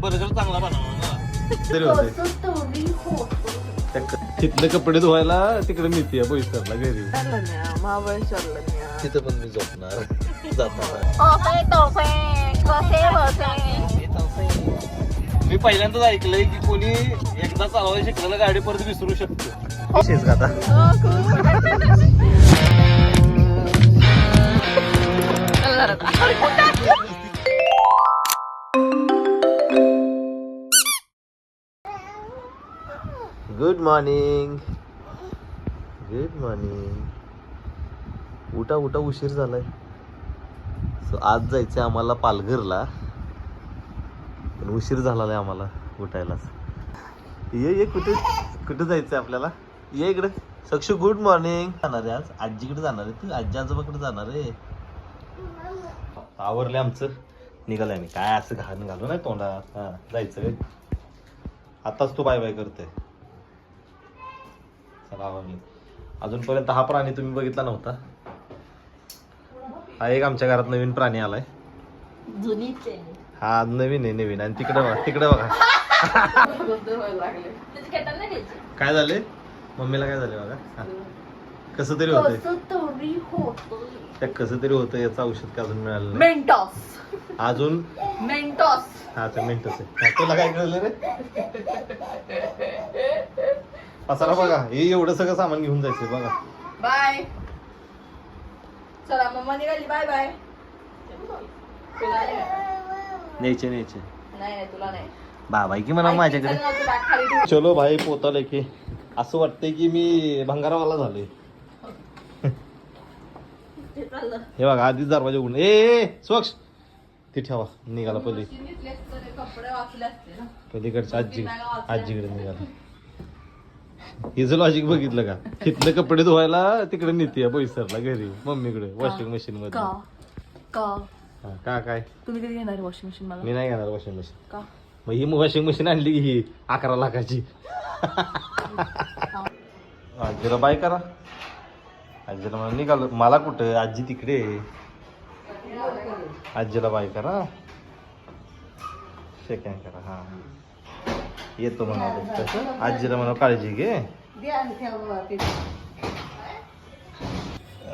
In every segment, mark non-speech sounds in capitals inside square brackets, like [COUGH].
Burger चांगला बनवा तिथले कपडे धुवायला तिकडे नेते बोईसरला घरी. महाबळेश्वरला. तिथं पण मी झोपणार. मी पहिल्यांदाच ऐकलंय की कोणी एकदा चालवायला शिकलेलं गाडी परत विसरू शकतो. आता गुड मॉर्निंग गुड मॉर्निंग उठा उठा उशीर झालाय. सो आज जायचं आम्हाला पालघरला. पण उशीर झाला आहे आम्हाला उठायलाच. ये ये कुठे कुठे जायचंय आपल्याला? ये इकडे. सक्षू गुड मॉर्निंग जाणार आहे आज. आजीकडे जाणार आहे तू. आजी आजोबाकडे जाणार आहे. आवरले आमचं. निघालंय आम्ही. काय असं घाण घालू नाही तोंडात? हां जायचं काय आताच तू बाय बाय करते चला आवरले अजूनपर्यंत हा प्राणी तुम्ही बघितला नव्हता. हा एक आमच्या घरात नवीन प्राणी आलाय. हा नवीन आहे नवीन. आणि तिकडे बघा तिकडे बघा. काय झाले? मम्मीला काय झाले बघा. कसं तरी होतं. त्या कसं तरी होतं याचं औषध का अजून मिळालं मेंटॉस. अजून? मेंटॉस. हा ते मिनिटच आहे. तुला काय कळलं रे? पसारा बघा हे एवढं सगळं सामान घेऊन जायचंय बघा. बाय. चला मम्मा निघाली. Bye bye. तुला नाही न्यायचे न्यायचे. नाही नाही, तुला नाही. बाबा की म्हणा माझ्याकडे. चल खाली ठेव. भाई पोता लेके असं वाटतंय की मी भंगारावाला झालोय. ते चाललं. हे बघा आधीच दरवाजा उघडून. ए, ए स्वच्छ. ती ठेवा. निघाला पली तर कपडे वाचले असते ना. पलीकडच्या आजी आजीकडे निघाला. हिचं लॉजिक बघितलं का? तिथले कपडे धुवायला तिकडे नेते बोईसरला घरी मम्मीकडे वॉशिंग मशीन मध्ये का? का? हा, का काय? तुम्ही कधी घेणार वॉशिंग मशीन मला? मी नाही घेणार वॉशिंग मशीन का? मग ही वॉशिंग मशीन आणली की ही अकरा लाखाची. आजीला बाय करा. आजीला म्हणा निघालो. मला कुठं? आजी तिकडे आहे. आजीला बाय करा. सेकंड करा हा. येतो म्हणा तसं आजीला म्हणा काळजी घे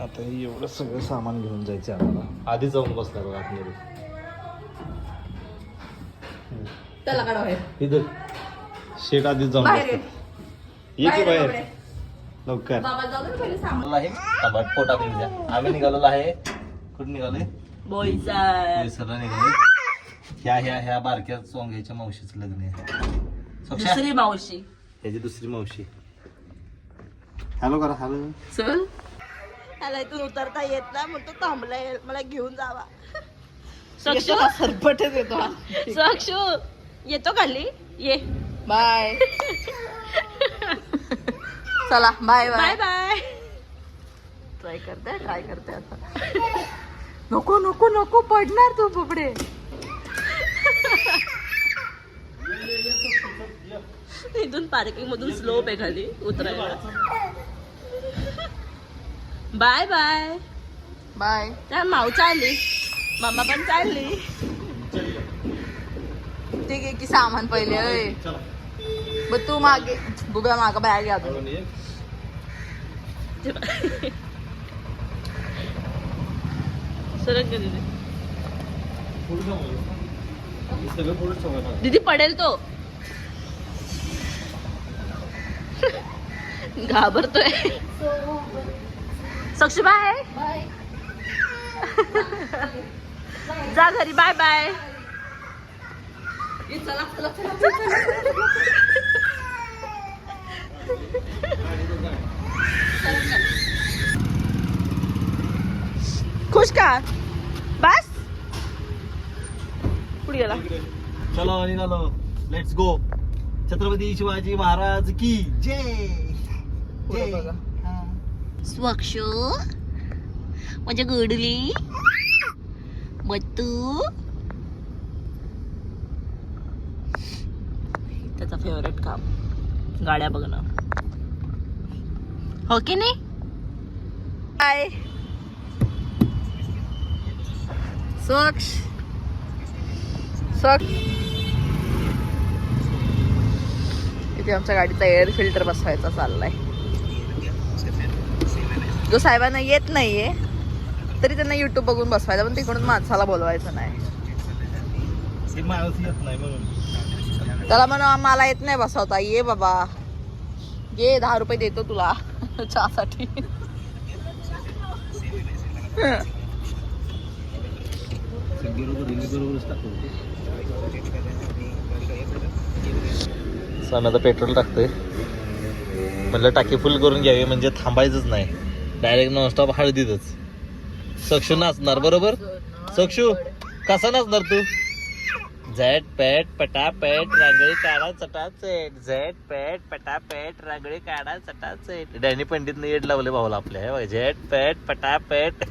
आता एवढं सगळं सामान घेऊन जायचं आम्हाला. आधी जाऊन बसला बघा आतमध्ये. इथं. शेट आधीच जाऊन ये. की बाहेर. लवकर. येऊ द्या आम्ही निघालेलो आहे. कुठे निघालोय बोईचा सरला निघालोय ह्या ह्या ह्या बारक्या सोंग्याच्या मावशीचं लग्न आहे. दुसरी मावशी. ह्याची दुसरी मावशी. हॅलो करा हॅलो. चल. त्याला इथून उतरता येत नाही म्हणतो थांबलाय मला घेऊन जावा. सक्षू. सरपटच येतो सक्षू येतो खाली ये. बाय. चला bye bye. Bye bye. Try करते ट्राय करते आता. नको नको नको पडणार तू बबडे. इथून पार्किंग मधून स्लोप आहे खाली उतरायला. बाय बाय बाय त्या माऊ चालली. मामा पण चालली. ते घे की सामान पहिले अय ब तू मागे बुब्या माग बॅग घ्या तू सरक दीदी पडेल तो. घाबरतोय. साक्षी बाय जा घरी बाय बाय खुश का? बस. पुढे गेला? चलो निघालो. लेट्स गो छत्रपती शिवाजी महाराज की जय. पुढे बघा. स्वच्छ म्हणजे गुडली. बत्तू त्याचा फेवरेट काम. गाड्या बघणं. हो की नाही? बाय स्वच्छ स्वच्छ इथे आमच्या गाडीचा एअर फिल्टर बसवायचा चाललाय. जो साहेबांना येत नाहीये तरी त्यांना युट्यूब बघून बसवायचा पण तिकडून माणसाला बोलवायचं नाही. त्याला म्हणा मला येत नाही बसवता ये बाबा. ये दहा रुपये देतो तुला. [LAUGHS] चहासाठी. सण आता पेट्रोल टाकतोय. म्हणलं टाकी फुल करून घ्यावी म्हणजे थांबायचंच नाही. Direct nonstop हळदीतच. सक्षू नाचणार बरोबर? सक्षू कसा नाचणार तू? झेट पेट पटापेट रांगोळी काढा चटाचेट. झेट पेट पटापेट रांगोळी काढा चटाचेट. डॅनी पंडितने येड लावले भाऊला आपल्या. झेट पेट पटापेट.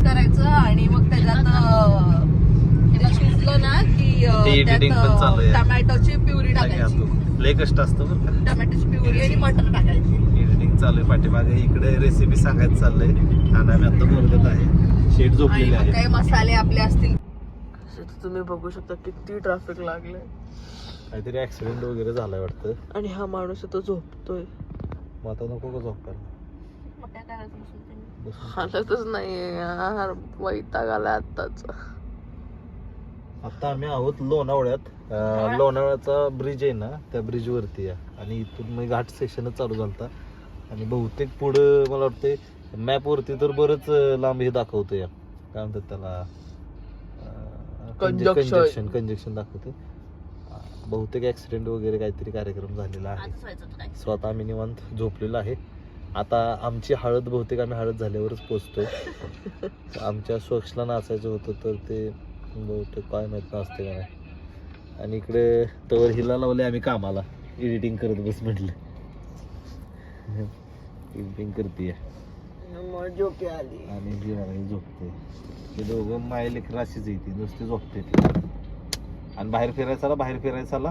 करायचं आणि मग त्याच्यात शिजलं ना की टमॅटोची प्युरी टाकायची. लय कष्ट असतं टमॅटोची प्युरी आणि मटर टाकायची. एडिटिंग चालू आहे पाठीमागे. इकडे रेसिपी सांगायचं चाललंय. आणि आम्ही आता बोलत आहे. शेट झोपलेले आहे काही मसाले आपले असतील. तुम्ही बघू शकता किती ट्रॅफिक लागले काहीतरी ऍक्सिडेंट वगैरे झालाय वाटतं. आणि हा माणूस तो झोपतोय. मग आता नको का झोपायला. हालतच नाहीये यार. वैताग आला आत्ताच. आता आम्ही आहोत लोणावळ्यात. लोणावळ्याचा ब्रिज आहे ना त्या ब्रिज वरती आणि इथून मग घाट सेक्शनच चालू झालता. आणि बहुतेक पुढं मला वाटतंय मॅप वरती तर बरंच लांब हे दाखवतं या काय म्हणतात त्याला? Conjunction. कंजक्शन कंजक्शन दाखवते बहुतेक ऍक्सिडेंट वगैरे काहीतरी कार्यक्रम झालेला आहे. स्वतः आम्ही निवांत झोपलेलो आहे. आता आमची हळद बहुतेक आम्ही हळद झाल्यावरच पोचतोय. [LAUGHS] आमच्या स्वच्छला नाचायचं होतं तर ते बहुतेक काय माहीत नसते का नाही. आणि इकडे तवर हिला लावले आम्ही कामाला. एडिटिंग करत बस म्हटलं. एडिटिंग करते झोपी आली. आणि जी मला झोपते. ते दोघं माय लेकर अशीच येते नुसते झोपते ती. आणि बाहेर फिरायचाला बाहेर फिरायचाला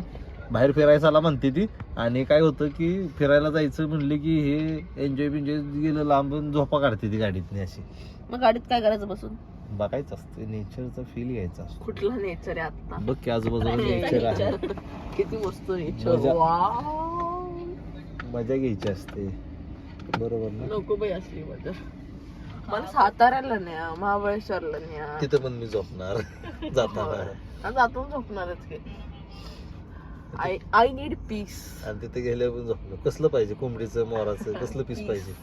बाहेर फिरायचाला म्हणते ती. आणि काय होतं की फिरायला जायचं म्हणले की हे एन्जॉय बिन्जॉय गेलं लांबून झोपा काढते ती गाडीतनी अशी. मग गाडीत काय करायचं बसून? बघायचं असतं नेचरचा फील घ्यायचा असतो. कुठला नेचर आहे आता बघ की आजूबाजूला नेचर आहे. किती मस्त नेचर. मजा घ्यायची असते. बरोबर ना? नको बाई असली मजा मला साताऱ्याला न्या महाबळेश्वरला न्या. तिथं पण मी झोपणार. [LAUGHS] जाताना. जातून झोपणारच की. आय आय नीड पीस आणि तिथे गेल्यावर पण झोपलो कसलं पाहिजे कोंबडीचं मोराचं [LAUGHS] कसलं पीस पाहिजे?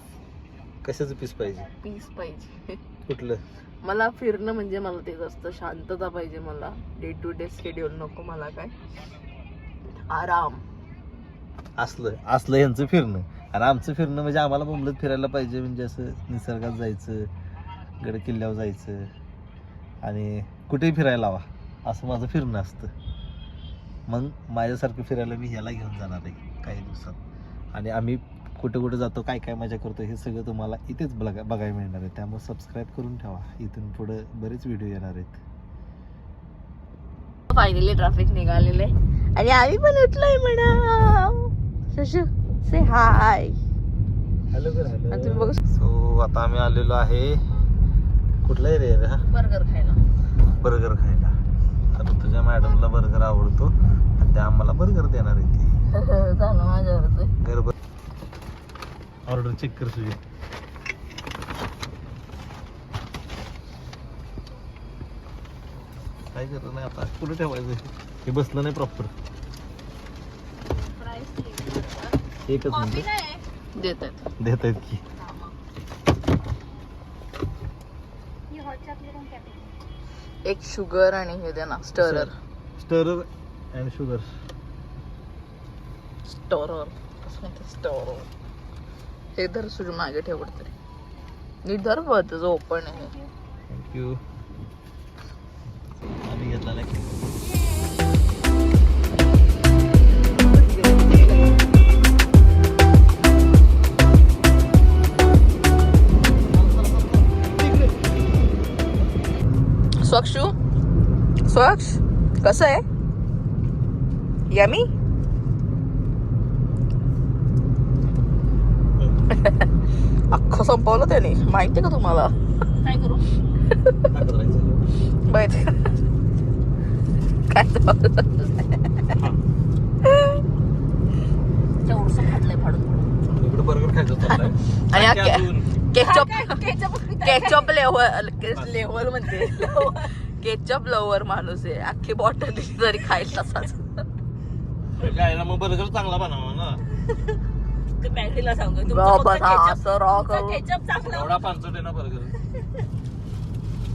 कशाचं पीस पाहिजे? पीस पाहिजे. [LAUGHS] कुठलं? मला फिरणं म्हणजे मला तेच असतं. शांतता पाहिजे मला. डे टू डे शेड्यूल नको मला काय. आराम. असलं असलं यांचं फिरणं. आणि आमचं फिरणं म्हणजे आम्हाला मुंबईत फिरायला पाहिजे म्हणजे असं निसर्गात जायचं गड किल्ल्यावर जायचं आणि कुठेही फिरायला हवा असं माझं फिरणं असतं. मग माझ्यासारखं फिरायला मी ह्याला घेऊन जाणार आहे काही दिवसात. आणि आम्ही कुठे कुठे जातो काय काय मजा करतो हे सगळं तुम्हाला इथेच बघा बघायला मिळणार आहे. त्यामुळे सबस्क्राईब करून ठेवा. इथून पुढे बरेच व्हिडिओ येणार आहेत. फायनली ट्रॅफिक निघालेले आणि आम्ही पण उठलोय म्हणा शशू से हाय हॅलो तुम्ही बघू सो आता आम्ही आलेलो आहे कुठला एरिया हा? बर्गर खायला. बर्गर खायला. आता तुझ्या मॅडमला बर्गर आवडतो. आणि त्या आम्हाला बर्गर देणार आहे ती. [LAUGHS] झालं माझ्यावरच. गरबर ऑर्डर चेक कर तुझी. काय करत नाही आता? कुठे ठेवायचं? हे बसलं नाही प्रॉपर एकच मिनिट. देत आहेत देत आहेत की. एक शुगर आणि हे दे ना stirrer stirrer and sugar storer कसं स्टोरर हे धर सुरू मागे ठेवत तरी नीट धर बघ तुझं ओपन आहे. थँक्यू स्वक्षू स्वक्ष कसं आहे? यामी [LAUGHS] अख्खं संपवलं त्याने. माहिती का तुम्हाला? काय करू? [LAUGHS] माहिती काय [LAUGHS] आणि केचप केचप लेवल लेवल म्हणते. केचप लवर माणूस आहे. अख्खी बॉटल दिली तरी खाईल तसाच. मग बर्गर चांगला बनवा ना. [LAUGHS] सांगू. असं. केचप चांगला. एवढा पानसट आहे ना बर्गर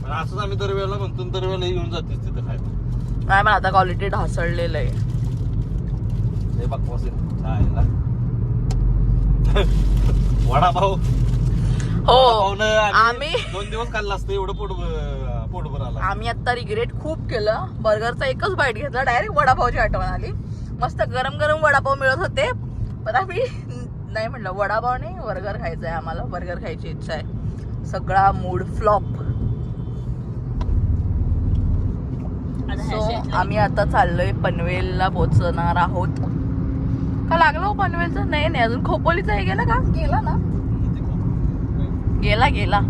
पण असंच आम्ही दरवेळेला म्हणतो दरवेळेला येऊन जातेस तिथं खायला. नाही आता क्वालिटी ढासळलेलं आहे. हे खायला. [LAUGHS] वडापाव. हो. आम्ही दोन दिवस खाल्ला असतं एवढं पोट पोटभर आला. आम्ही आता रिग्रेट खूप केलं. बर्गरचा एकच बाईट घेतला. डायरेक्ट वडापावची आठवण आली. मस्त गरम गरम वडापाव मिळत होते. पण आम्ही नाही म्हटलं वडापाव नाही बर्गर खायचं आहे आम्हाला. बर्गर खायची इच्छा आहे. सगळा मूड फ्लॉप सो आम्ही आता चाललोय पनवेलला पोहोचणार आहोत. का लागलं हो पनवेलचं? नाही नाही. अजून खोपोलीचं हे गेला का? गेला ना. गेला गेला.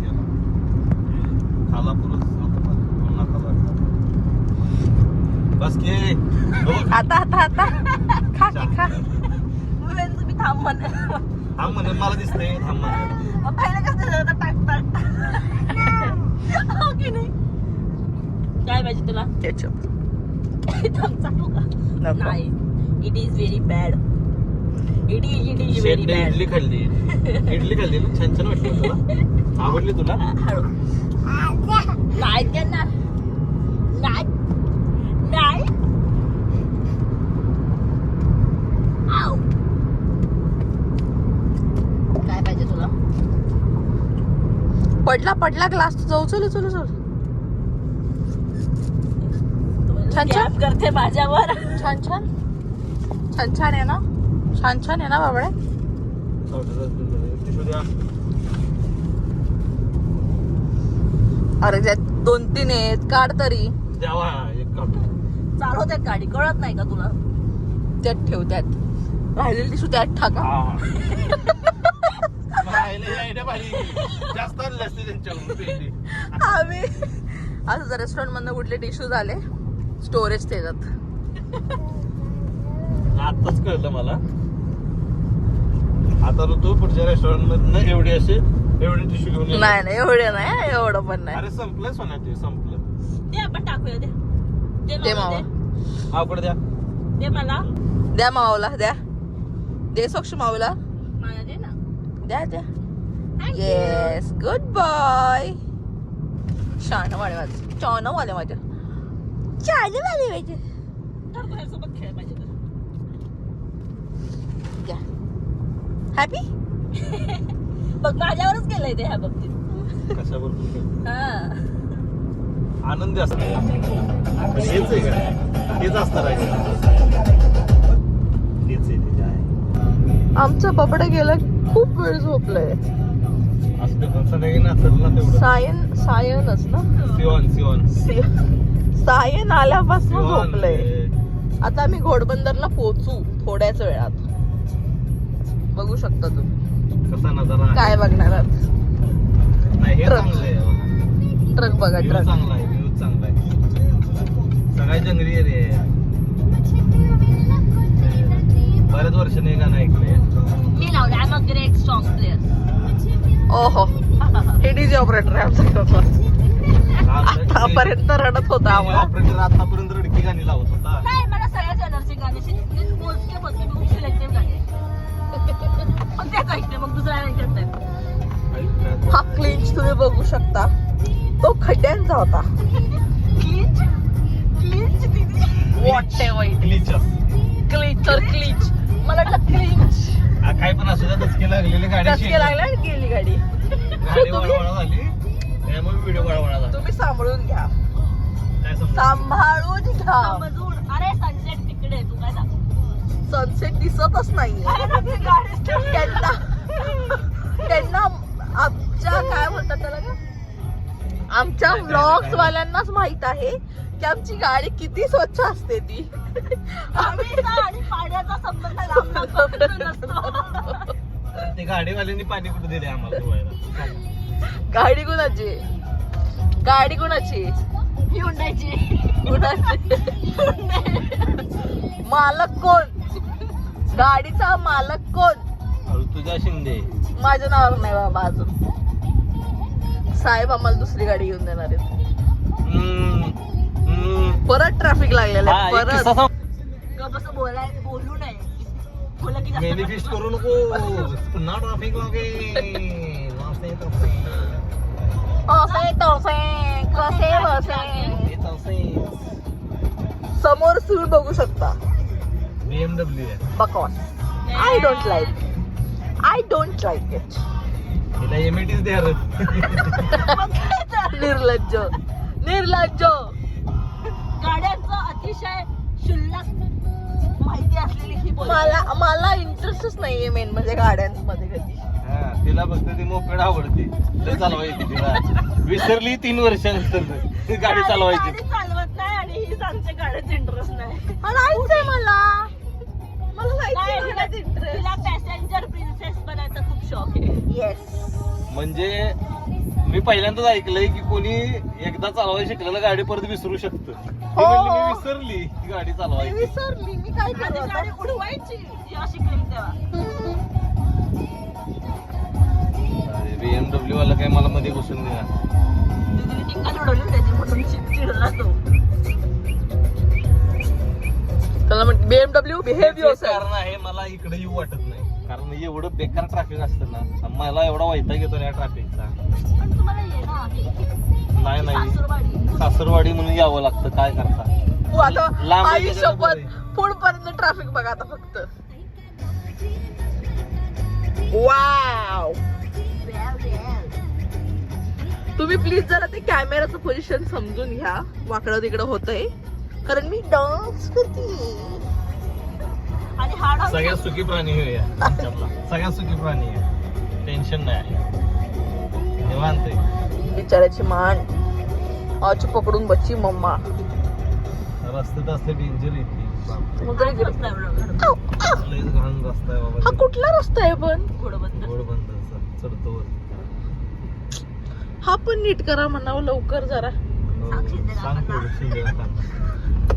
बस के. आता आता आता. खा की खा. तुम्ही थांब म्हण. थांब म्हणे मला दिसतंय. थांब म्हणे. पहिलं कसं झालं? टाक टाक. हो की नाही? काय पाहिजे तुला? केचप थांब चाकू का नाही. It is very bad it is very शेटने bad idli खाल्ली. इडली खाल्ली ना? छान छान वाटली तुला? आवडली तुला? नाही देणार नाही नाही. आऊ. काय पाहिजे तुला? पडला पडला ग्लास तुझा उचल उचल उचल छान छान. करते माझ्यावर. छान छान. छान छान आहे ना? छान छान आहे ना बाबडे टिशू द्या अरे त्यात दोन तीन आहेत काढ तरी. द्यावा एक काप चालवते गाडी कळत नाही का तुला? त्यात ठेव त्यात. राहिलेली टिशू त्यात पेंडी. आम्ही असं जर रेस्टॉरंट मधनं कुठले टिश्यू झाले? स्टोरेज त्याच्यात. आताच कळलं मला. आता ऋतू पुढच्या रेस्टॉरंट मधनं एवढे असे एवढे टिश्यू घेऊन. नाही नाही एवढे नाही एवढं पण नाही. अरे संपलंय सोन्या ते संपलं. ते आपण टाकूया दे. दे ते मला मावा दे. आवड द्या. दे मला. द्या मावाला द्या. दे सोक्ष माऊला मला दे ना. द्या द्या. येस गुड बॉय शान वाले माझे छान वाले माझ्या छान वाले माझे. तर तुझ्यासोबत खेळ पाहिजे तर. हॅपी बघ [LAUGHS] माझ्यावरच गेलंय ते ह्या बाबतीत. हा. आनंदी असतो हेच आहे का? हेच असणार आहे हेच आहे ते आहे आमचं बबडं गेलं खूप वेळ झोपलंय. सायन सायनच ना? सिओन सिओन सी- सायन आल्यापासून झोपलंय. आता आम्ही घोडबंदरला पोहोचू थोड्याच वेळात. बघू शकता तुम्ही. कसा नजारा आहे. काय बघणार आहात? नाही हे ट्रक. चांगलं आहे. बघा. ट्रक बघा View ट्रक चांगला आहे व्ह्यू चांगला आहे. सगळ्या जंगली एरिया आहे. बऱ्याच वर्षाने हे गाणं ऐकलंय मी लावलं I am a great song player ओहो हे डीजे ऑपरेटर आहे आमच्याकडं आतापर्यंत रडत होता आम्हाला. ऑपरेटर आतापर्यंत रडकी गाणी लावत होता. नाही मला सगळ्याच एनर्जी गाणी सिलेक्टिव्ह गाणी मग तेच ऐकते मग दुसऱ्या ऐकत नाही हा क्लिंच तुम्ही बघू शकता. तो खड्ड्यांचा होता. क्लिंच क्लिंच दिदी क्लिच तर क्लिच मला वाटलं क्लिंच काय पण असू द्या दचके लागलेले गाडी धसके लागला गेली गाडी. गाडी वळवळा झाली. त्यामुळे व्हिडिओ वळवळा झाला. तुम्ही सांभाळून घ्या. काय समजा सांभाळून घ्या. अरे सनसेट तिकडे तू काय सनसेट दिसतच नाहीये. अरे आपली गाडी त्यांना त्यांना आमच्या काय बोलतात त्याला का आमच्या व्लॉग्स वाल्यांनाच माहीत आहे की आमची गाडी किती स्वच्छ असते ती. पाण्याचा संबंध गाडीवाल्यांनी पाणी कुठे दिले आम्हाला गाडी कुणाची? गाडी कुणाची? हिंडायची. कुणाची मालक कोण? गाडीचा मालक कोण? पूजा शिंदे. माझ्या नावावर नाही बाबा अजून. साहेब आम्हाला दुसरी गाडी घेऊन देणार आहेत. परत ट्रॅफिक लागलेलं हा, आहे परत. बोलाय बोलू नये. बोला की करू नको. पुन्हा ट्रॅफिक लागे असे तसे कसे बसे समोर तुम्ही बघू शकता बीएमडब्ल्यू आहे बकवास I don't like I don't like it तिला एमएटीच द्या निर्लज्ज निर्लज्ज गाड्यांचं अतिशय शुल्लक माहिती असलेली ही मला मला इंटरेस्टच नाहीये मेन म्हणजे गाड्यांमध्ये कधी हा, तिला फक्त ती मोपेड आवडते. ते चालवायची तिला विसरली तीन वर्षानंतर. ती गाडी चालवायची. चालवत नाही आणि ही गाड्यात इंटरेस्ट नाही. हा, मला. मला नाही, नाहीच तिला- इंटरेस्ट तिला पॅसेंजर प्रिन्सेस बनायचा खूप शौक आहे. येस म्हणजे मी पहिल्यांदाच ऐकलंय की कोणी एकदा चालवायला शिकलेलं गाडी परत विसरू शकतं. ती हो. म्हणली, मी विसरली गाडी मी चालवायची. विसरली. मी काय? गाडी उडवायची जेव्हा शिकली तेव्हा. बीएमडब्ल्यू वाला काय मला मध्ये तो त्याला म्हणते बीएमडब्ल्यू बिहेव युअर कारण आहे मला इकडे येऊ वाटत नाही. कारण एवढं बेकार ट्रॅफिक असतं ना मला एवढा वैताग येतो या ट्रॅफिकचा नाही नाही. सासूरवाडी म्हणून यावं लागतं काय करता? लांब बरं पुढपर्यंत ट्रॅफिक बघा आता फक्त. वाव तुम्ही प्लीज जरा ते कॅमेराचं पोझिशन समजून घ्या. वाकडं तिकडं होतंय. कारण मी डान्स करते. आणि हा डान्स सगळ्यात सुखी प्राणी हे या आमच्यातला. सगळ्यात सुखी प्राणी आहे. टेन्शन नाही निवांत आहे. बिचाऱ्याची मान. आची पकडून बच्ची मम्मा. रस्त्यात असले डेंजर येते हा बाबा कुठला रस्ता आहे पण? घोडबंद गोड बंद असं चढतो वर. हा पण नीट करा म्हणावं लवकर जरा.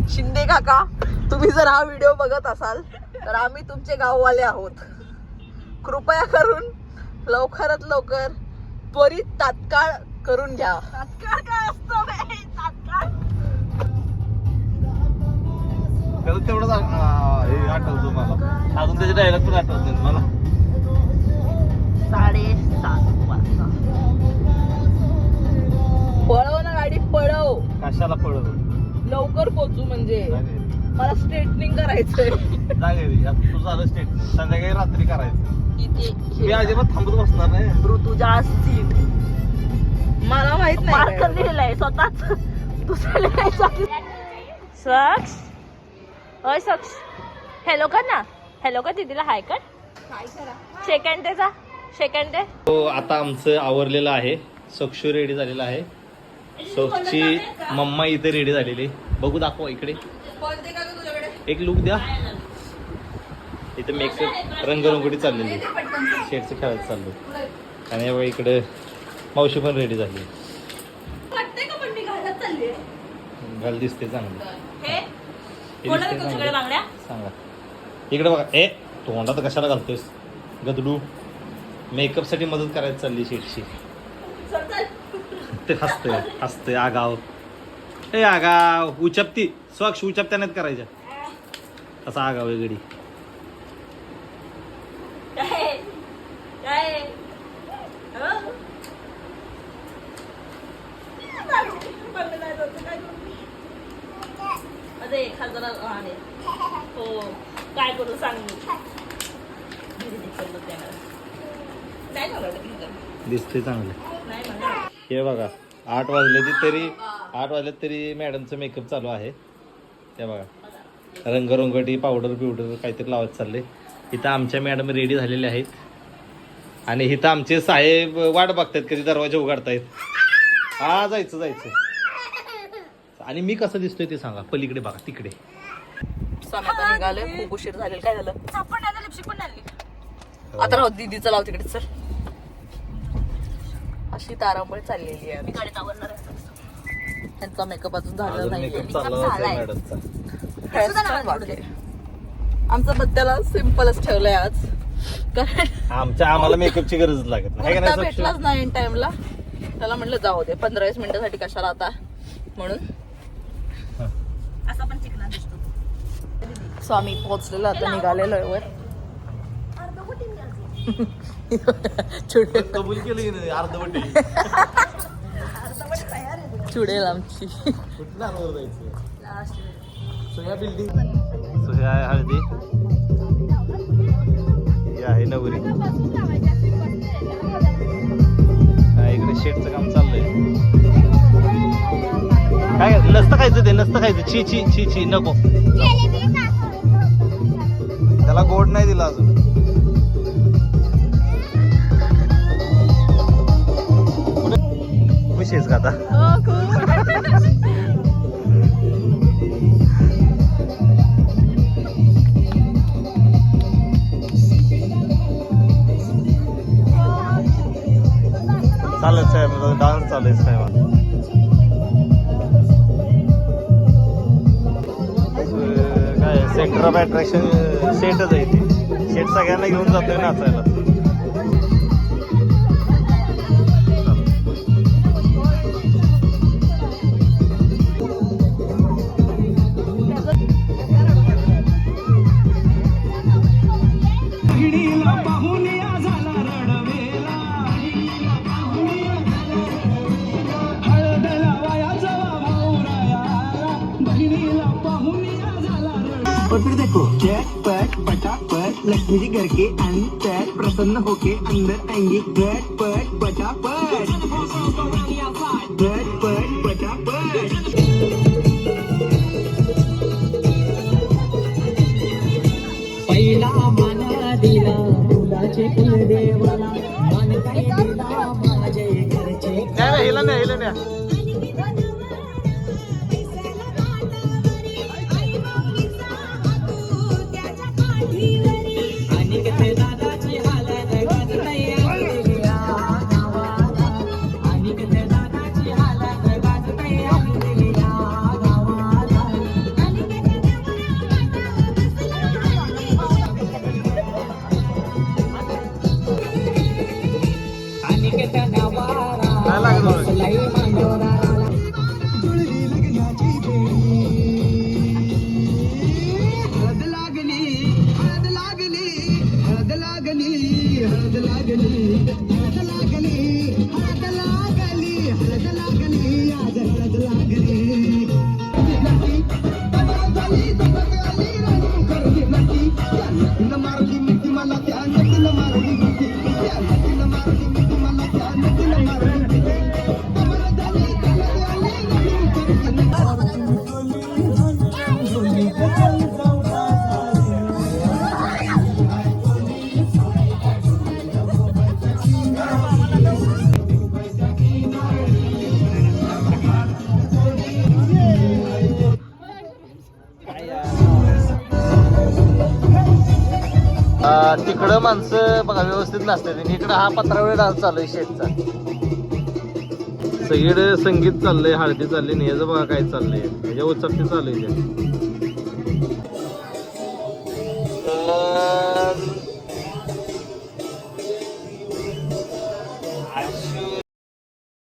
शिंदे काका तुम्ही जर हा व्हिडिओ बघत असाल तर आम्ही तुमचे गाववाले आहोत. कृपया करून लवकरात लवकर त्वरित तात्काळ करून घ्या. तात्काळ काय असतं त्याला तेवढंच हे आठवतो मला अजून त्याचे डायलॉग पण आठवत नाही मला. साडेसात वाजता. पळव कशाला पळव. लवकर पोचू म्हणजे. मला स्ट्रेटनिंग करायचंय. जागे तू झालं स्टेटमेंट संध्याकाळी रात्री करायचं. मी अजिबात थांबत बसणार नाही. ऋतुजा सीट. मला माहीत नाही लिहिलंय स्वतःच. दुसऱ्या लिहायचं सक्स. ओय सक्स. हॅलो कर ना हॅलो कर दीदीला? हाय कर. सेकंड दे जा. सेकंड दे तो आता आमचं आवरलेलं आहे. सक्षू रेडी झालेला आहे. सोक्षची मम्मा इथे रेडी झालेली बघू दाखवा इकडे. एक लुक द्या. इथे मेकअप रंगरंगोटी चाललेली शेडचं खेळायचं चाललो आणि बघा इकडे मावशी पण रेडी झाली घाल दिसते चांगली. सांगा. इकडे बघा. ए तोंडात कशाला घालतोयस? गदडू. मेकअपसाठी मदत करायला चालली चल ते हसतंय हसतंय आगाव ए आगाव उचपती स्वच्छ उचपत्या नाहीत करायच्या असा आगाव काय हं? काय करू? हो सांग. दिसते चांगलं. हे बघा आठ वाजले की तरी आठ वाजले तरी मॅडमचं मेकअप चालू आहे. ते बघा रंगरंगटी पावडर बिवडर काहीतरी लावत चालले. इथं आमच्या मॅडम रेडी झालेल्या आहेत. आणि इथं आमचे साहेब वाट बघतायत कधी दरवाजे उघडतायत. हा जायचं जायचं. आणि मी कसं दिसतोय ते सांगा. पलीकडे बघा तिकडे. खूप उशीर झालेला काय झालं? आपण आता लिपस्टिक पण आणली. आता राहू दीदीचं लाव तिकडे चल. अशी तारांबळ चाललेली आहे. मी गाडीत आवरणार आहे. त्यांचा मेकअप अजून झालेला अजून नाही. आमचा बद्दला सिम्पलच ठेवलंय आज. कारण आमच्या आम्हाला मेकअपची गरज लागत नाही? भेटलाच नाही टाइमला त्याला म्हटलं जाऊ दे पंधरा वीस मिनिटासाठी कशाला आता? म्हणून असा पण चिकना दिसतो. सो आम्ही पोहोचलेलो आता निघालेलो आहे वर. कबूल केलं की नाही अर्धवटी चुडेल आमची. कुठं वर जायचं? सो ह्या बिल्डिंग सो हे आहे हळदी. ही आहे नवरी. हा, इकडे शेटचं काम चाललंय. काय नसतं खायचं ते नसतं खायचं. छी छी छी छी नको. त्याला गोड नाही दिला अजून. खुश आहेस का आता चालेल साहेब डान्स चालू आहे साहेब. काय सेंटर ऑफ अट्रॅक्शन सेटच आहे ते. सेट सगळ्यांना घेऊन जातोय नाचायला. और फिर देखो चैट पट पटापट लक्ष्मी जी घर के अंदर प्रसन्न होके अंदर आएंगे। गट पट पटापट गट पट पटापट पहिला मान दिला फुलाचे फुल देवाला मान काय दिला माझे घरचे नाही नाही हिला नाही हिला बघा व्यवस्थित नसतात इकडं हा पत्रावळी डान्स चालू आहे शेतचा सगळीकडे संगीत चाललंय हळदी चालली आणि याचं बघा काय चाललंय. ह्याच्या उचपती चालू आहे